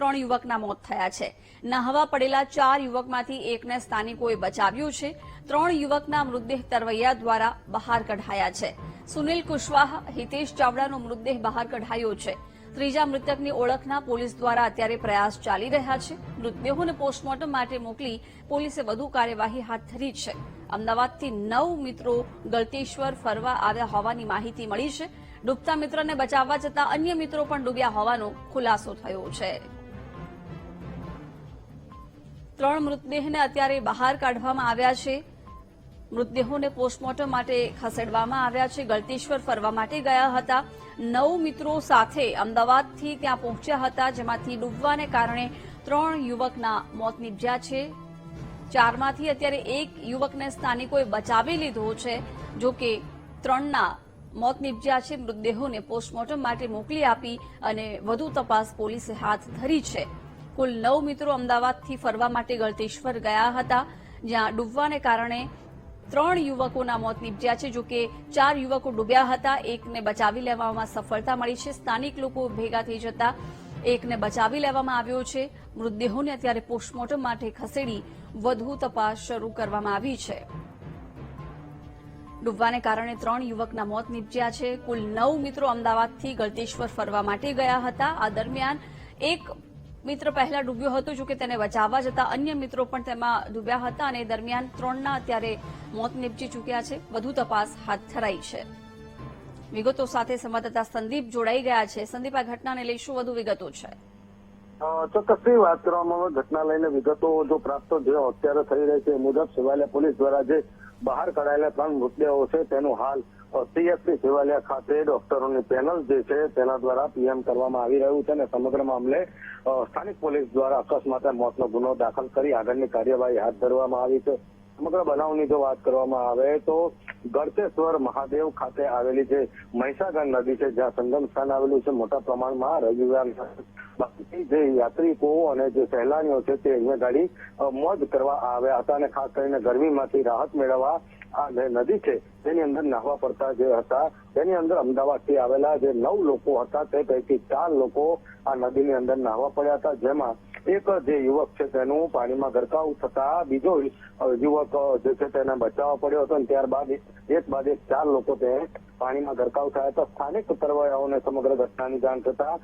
ત્રણ યુવકના મોત થયા છે. નહાવા પડેલા ચાર યુવકમાંથી એકને સ્થાનિકોએ બચાવ્યું છે. ત્રણ યુવકના મૃતદેહ તરવૈયા દ્વારા બહાર કઢાયા છે. સુનિલ કુશવાહા, હિતેશ ચાવડાનો મૃતદેહ બહાર કઢાયો છે. ત્રીજા મૃતકની ઓળખના પોલીસ દ્વારા અત્યારે પ્રયાસ ચાલી રહ્યા છે. મૃતદેહોને પોસ્ટમોર્ટમ માટે મોકલી પોલીસે વધુ કાર્યવાહી હાથ ધરી છે. અમદાવાદથી નવ મિત્રો ગળતેશ્વર ફરવા આવ્યા હોવાની માહિતી મળી છે. ડૂબતા મિત્રને બચાવવા જતા અન્ય મિત્રો પણ ડૂબ્યા હોવાનો ખુલાસો થયો છે. ત્રણ મૃતદેહને અત્યારે બહાર કાઢવામાં આવ્યા છે. મૃતદેહોને પોસ્ટમોર્ટમ માટે ખસેડવામાં આવ્યા છે. ગળતેશ્વર ફરવા માટે ગયા હતા. નવ મિત્રો સાથે અમદાવાદથી ત્યાં પહોંચ્યા હતા, જેમાંથી ડૂબવાને કારણે ત્રણ યુવકના મોત નીપજ્યા છે. ચારમાંથી અત્યારે એક યુવકને સ્થાનિકોએ બચાવી લીધો છે, જો કે ત્રણના મોત નીપજ્યા છે. મૃતદેહોને પોસ્ટમોર્ટમ માટે મોકલી આપી અને વધુ તપાસ પોલીસે હાથ ધરી છે. કુલ નવ મિત્રો અમદાવાદથી ફરવા માટે ગળતેશ્વર ગયા હતા, જ્યાં ડૂબવાને કારણે ત્રણ યુવકોના મોત નીપજ્યા છે. જો કે ચાર યુવકો ડૂબ્યા હતા, એકને બચાવી લેવામાં સફળતા મળી છે. સ્થાનિક લોકો ભેગા થઈ જતા એકને બચાવી લેવામાં આવ્યો છે. મૃતદેહોને અત્યારે પોસ્ટમોર્ટમ માટે ખસેડી વધુ તપાસ શરૂ કરવામાં આવી છે. ડૂબવાને કારણે ત્રણ યુવકના મોત નીપજ્યા છે. કુલ નવ મિત્રો અમદાવાદથી ગળતેશ્વર ફરવા માટે ગયા હતા. આ દરમિયાન એક મિત્ર પહેલા ડૂબ્યો હતો જોકે તેને બચાવવા જતા અન્ય મિત્રો પણ તેમાં ડૂબ્યા હતા અને દરમિયાન ત્રણના અત્યારે મોત નિપજી ચૂક્યા છે. વધુ તપાસ હાથ ધરાઈ છે. વિગતો સાથે સંવાદદાતા સંદીપ જોડાઈ ગયા છે. સંદીપ, આ ઘટનાને લઈ શું વધુ વિગતો છે. ચોક્કસથી વાત કરવામાં આવે. ઘટના લઈને વિગતો જો પ્રાપ્ત જે અત્યારે થઈ રહી છે. મુજબ શિવાલય પોલીસ દ્વારા જે બહાર કઢાયેલા ત્રણ મૃતદેહો છે, તેનું હાલ સીએસસી સેવાલિયા ખાતે ડોક્ટરોની પેનલ જે છે, તેના દ્વારા પીએમ કરવામાં આવી રહ્યું છે અને સમગ્ર મામલે સ્થાનિક પોલીસ દ્વારા અકસ્માતે મોતનો ગુનો દાખલ કરી આગળની કાર્યવાહી હાથ ધરવામાં આવી છે. સમગ્ર બનાવની જો વાત કરવામાં આવે તો ગળતેશ્વર મહાદેવ ખાતે આવેલી જે મહીસાગર નદી છે, જ્યાં સંગમ સ્થાન આવેલું છે, મોટા પ્રમાણમાં રવિવાર જે યાત્રિકો અને જે સહેલાણીઓ છે તે અહીંયા ગાડી મોજ કરવા આવ્યા હતા અને ખાસ કરીને ગરમીમાંથી રાહત મેળવવા આ જે નદી છે, તેની અંદર નાહવા પડતા જે હતા, તેની અંદર અમદાવાદથી આવેલા જે નવ લોકો હતા, તે પૈકી ચાર લોકો આ નદીની અંદર નાહવા પડ્યા હતા, જેમાં એક જે યુવક છે તેનું પાણીમાં ગરકાવ થતા બીજો યુવક જે છે તેને બચાવવા પડ્યો હતો અને ત્યારબાદ એક બાદ એક ચાર લોકો તે પાણીમાં ગરકાવ થયા હતા. સ્થાનિક તરવૈયાઓને સમગ્ર ઘટનાની જાણ થતા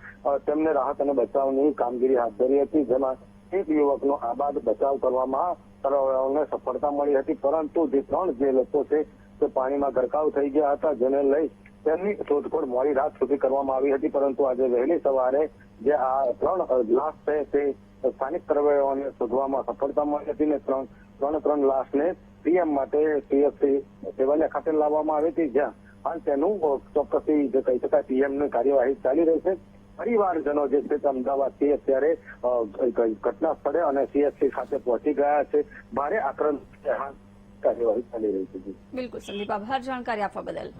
તેમને રાહત અને બચાવની કામગીરી હાથ ધરી હતી, જેમાં એક યુવકનો આબાદ બચાવ કરવામાં તરવૈયાઓને સફળતા મળી હતી. પરંતુ જે ત્રણ જે લોકો છે તે પાણીમાં ગરકાવ થઈ ગયા હતા, જેને લઈ તેમની શોધખોળ મોડી રાત સુધી કરવામાં આવી હતી, પરંતુ આજે વહેલી સવારે જે આ ત્રણ લાશ છે તે સ્થાનિક તરવૈયાઓને શોધવામાં સફળતા મળી હતી ને ત્રણ ત્રણ ત્રણ લાશને પીએમ માટે સીએફસી સેવાલિયા ખાતે લાવવામાં આવી હતી, જ્યાં હાલ તેનું ચોક્કસથી જે કહી શકાય પીએમની કાર્યવાહી ચાલી રહી છે. પરિવારજનો જે છે તે અમદાવાદથી અત્યારે ઘટના સ્થળે અને સીએસસી ખાતે પહોંચી ગયા છે. ભારે આક્રમક કાર્યવાહી ચાલી રહી છે. બિલકુલ, સંદીપ, આભાર જાણકારી આપવા બદલ.